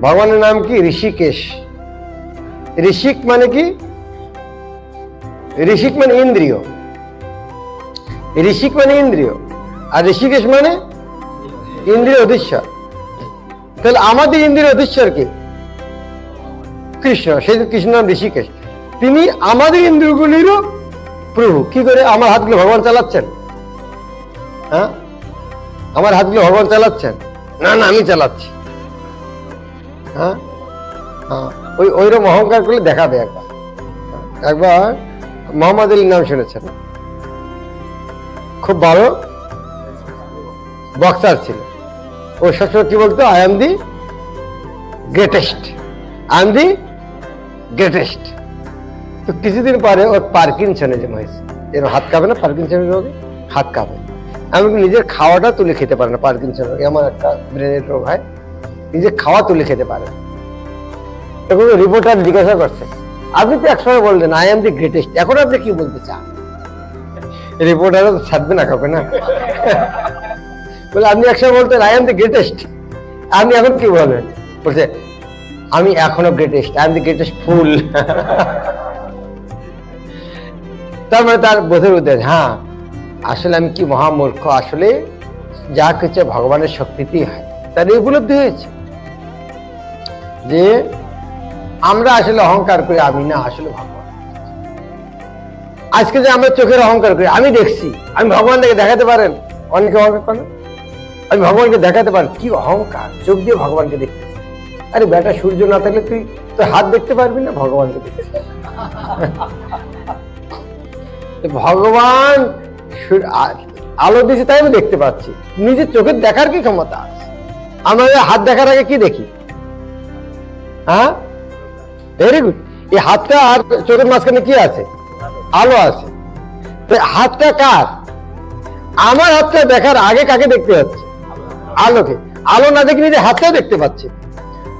ভগবানের নাম কি? ঋষিকেশ। ঋষিক মানে কি? ঋষিক মানে ইন্দ্রিয়। ঋষিক মানে ইন্দ্রিয়। আর ঋষিকেশ মানে ইন্দ্রিয় অধীশ্বর। তাহলে আমাদের ইন্দ্রিয় অধীশ্বর কি? কৃষ্ণ। সেই কৃষ্ণ নাম ঋষিকেশ। তিনি আমাদের ইন্দ্রিয়গুলিরও প্রভু। কি করে? আমার হাতগুলো ভগবান চালাচ্ছেন? হ্যাঁ? আমার হাতগুলো ভগবান চালাচ্ছেন? না না, আমি চালাচ্ছি। হ্যাঁ? হ্যাঁ। ওই ওইরকম অহংকার করলে দেখাবে একবার। একবার মোহাম্মদ আলীর নাম শুনেছেন? খুব ভালো বক্সার ছিল। ও সবসময় কি বলতো? I am the greatest I am the greatest তো কিছুদিন পরে ওর পার্কিনসনিজম হয়েছে। এর হাত কাঁপে না পার্কিনসনের রোগে? হাত কাঁপে। এমনকি নিজের খাওয়াটা তুলে খেতে পারে না পার্কিনসন রোগে। এমন একটা ব্রেনের রোগ হয়। নিজের খাওয়া তুলে খেতে পারে। না। তখন রিপোর্টার জিজ্ঞাসা করছে, আপনি তো একসময় বললেন আই এম দি গ্রেটেস্ট এখন আপনি কি বলতে চান? রিপোর্টারও তো ছাড়বে না কাউকে, না? বলে, আপনি একসময় বলতেন আই এম দি গ্রেটেস্ট আপনি এখন কি বলেন? বলছে, আমি এখনও greatest I am the greatest ফুল তারপরে তার বোধের উদ্দেশ্য হ্যাঁ আসলে আমি কি মহামূর্খ, আসলে যা কিছু ভগবানের শক্তিতেই হয়, তার এই উপলব্ধি হয়েছে। যে আমরা আসলে অহংকার করি, আমি না, আসলে ভগবান। আজকে যে আমরা চোখের অহংকার করি, আমি দেখছি, আমি ভগবানকে দেখাতে পারেন? অনেকে অহংকার করেন আমি ভগবানকে দেখাতে পারি কি অহংকার? চোখ দিয়ে ভগবানকে দেখতে আরে বেটা, সূর্য না থাকলে তুই, তোর হাত দেখতে পারবি না? ভগবানকে দেখতে ভগবান আলো দিয়েছে, তাই আমি দেখতে পাচ্ছি। নিজের চোখের দেখার কি ক্ষমতা আছে? আমরা হাত দেখার আগে কি দেখি? হ্যাঁ? ভেরি গুড এই হাতটা আর চোখের মাঝখানে কি আছে? আলো আছে। হাতটা কার? আমার হাতটা দেখার আগে কাকে দেখতে পাচ্ছি? আলোকে। আলো না দেখে নিজে হাতটাও দেখতে পাচ্ছি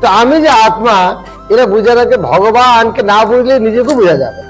তো আমি যে আত্মা এরা বুঝার আগে ভগবানকে না বুঝলে নিজেকে বোঝা যাবে।